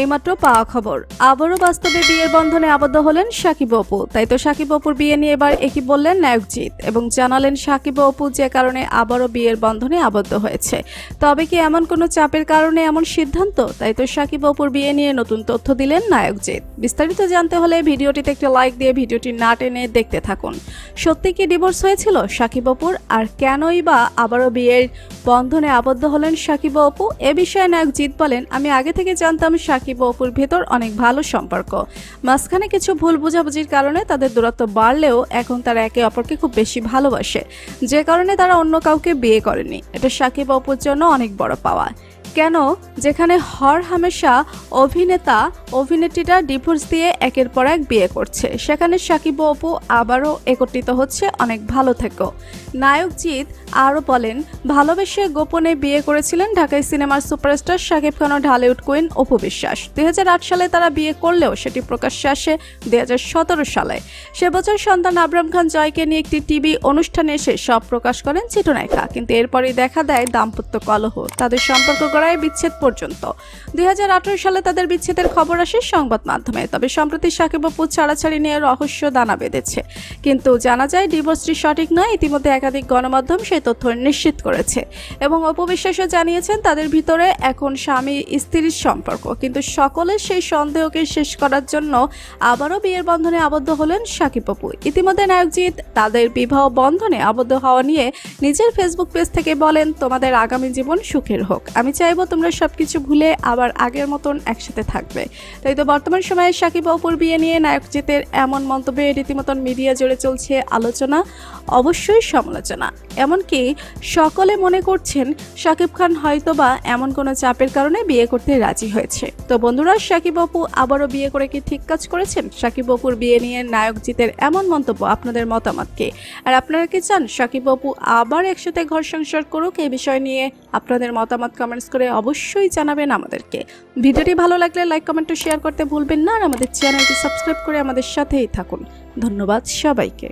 এইমাত্র পাওয়া খবর। আবারও বাস্তবে বিয়ের বন্ধনে আবদ্ধ হলেন সাকিব অপু। তাই তো সাকিব অপুর বিয়ে নিয়ে এবার একই বললেন নায়কজিৎ এবং জানালেন সাকিব অপু যে কারণে আবারও বিয়ের বন্ধনে আবদ্ধ হয়েছে। তবে কি এমন কোনো চাপের কারণে এমন সিদ্ধান্ত? তাই তো সাকিব অপুর বিয়ে নিয়ে নতুন তথ্য দিলেন নায়কজিৎ। বিস্তারিত জানতে হলে ভিডিওটিতে একটি লাইক দিয়ে ভিডিওটি না টেনে দেখতে থাকুন। সত্যি কি ডিভোর্স হয়েছিল সাকিব অপুর? আর কেনই বা আবারও বিয়ের বন্ধনে আবদ্ধ হলেন সাকিব অপু? এ বিষয়ে নায়কজিৎ বলেন, আমি আগে থেকে জানতাম সাকিব ও অপুর ভেতর অনেক ভালো সম্পর্ক। মাঝখানে কিছু ভুল বোঝাবুঝির কারণে তাদের দূরত্ব বাড়লেও এখন তারা একে অপরকে খুব বেশি ভালোবাসে। যে কারণে তারা অন্য কাউকে বিয়ে করেনি। এটা সাকিব অপুর জন্য অনেক বড় পাওয়া। কেন যেখানে হর হামেশা অভিনেতা, অভিনেত্রীরা ডিভোর্স দিয়ে একের পর এক বিয়ে করছে। সেখানে সাকিব অপু আবারও একত্রিত হচ্ছে, অনেক ভালো থেকো। নায়ক জিৎ আরও বলেন, ভালোবেসে গোপনে বিয়ে করেছিলেন ঢাকায় সিনেমার সুপারস্টার শাকিব খান ও ঢালিউড কুইন অপু বিশ্বাস। দুই হাজার আট সালে তারা বিয়ে করলেও সেটি প্রকাশ্যে আসে দুই হাজার সতেরো সালে। সে বছর সন্তান আবরাম খান জয়কে নিয়ে একটি টিভি অনুষ্ঠানে এসে সব প্রকাশ করেন চিত্রনায়িকা। কিন্তু এরপরই দেখা দেয় দাম্পত্য কলহ। তাদের সম্পর্ক গড়ায় বিচ্ছেদ পর্যন্ত। দুই হাজার আঠারো সালে তাদের বিচ্ছেদের খবর আসে সংবাদ মাধ্যমে। তবে সম্প্রতি সাকিব অপু ছাড়াছাড়ি নিয়ে রহস্য দানা বেঁধেছে। কিন্তু জানা যায়, ডিভোর্সটি সঠিক নয়। ইতিমধ্যে একাধিক গণমাধ্যম সেই তথ্য নিশ্চিত করেছে এবং অপবিশ্বাসও জানিয়েছেন, তাদের ভিতরে এখন স্বামী, স্ত্রীর সম্পর্ক। কিন্তু সকলের সেই সন্দেহকে শেষ করার জন্য আবারও বিয়ের বন্ধনে আবদ্ধ হলেন সাকিব অপু ইতিমধ্যে নায়কজিৎ তাদের বিবাহ বন্ধনে আবদ্ধ হওয়া নিয়ে নিজের ফেসবুক পেজ থেকে বলেন, তোমাদের আগামী জীবন সুখের হোক। আমি চাইব, তোমরা সবকিছু ভুলে আবার আগের মতন একসাথে থাকবে। তাই তো বর্তমান সময়ে সাকিব অপুর বিয়ে নিয়ে নায়কজিতের এমন মন্তব্যে রীতিমতন মিডিয়া জুড়ে চলছে আলোচনা, অবশ্যই সমালোচনা। এমনকি সকলে মনে করছেন শাকিব খান হয়তোবা এমন কোনো চাপের কারণে বিয়ে করতে রাজি হয়েছে। তো বন্ধুরা শাকিব অপু আবারও বিয়ে করে কি ঠিক কাজ করেছেন? শাকিব অপুর বিয়ে নিয়ে নায়ক জিতের এমন মন্তব্য আপনাদের মতামতকে? আর আপনারা কি চান শাকিব অপু আবার একসাথে ঘর সংসার করুক এই বিষয় নিয়ে আপনাদের মতামত কমেন্টস করে অবশ্যই জানাবেন আমাদেরকে। ভিডিওটি ভালো লাগলে লাইক কমেন্ট ও শেয়ার করতে ভুলবেন না। আর আমাদের চ্যানেলটি সাবস্ক্রাইব করে আমাদের সাথেই থাকুন। ধন্যবাদ সবাইকে।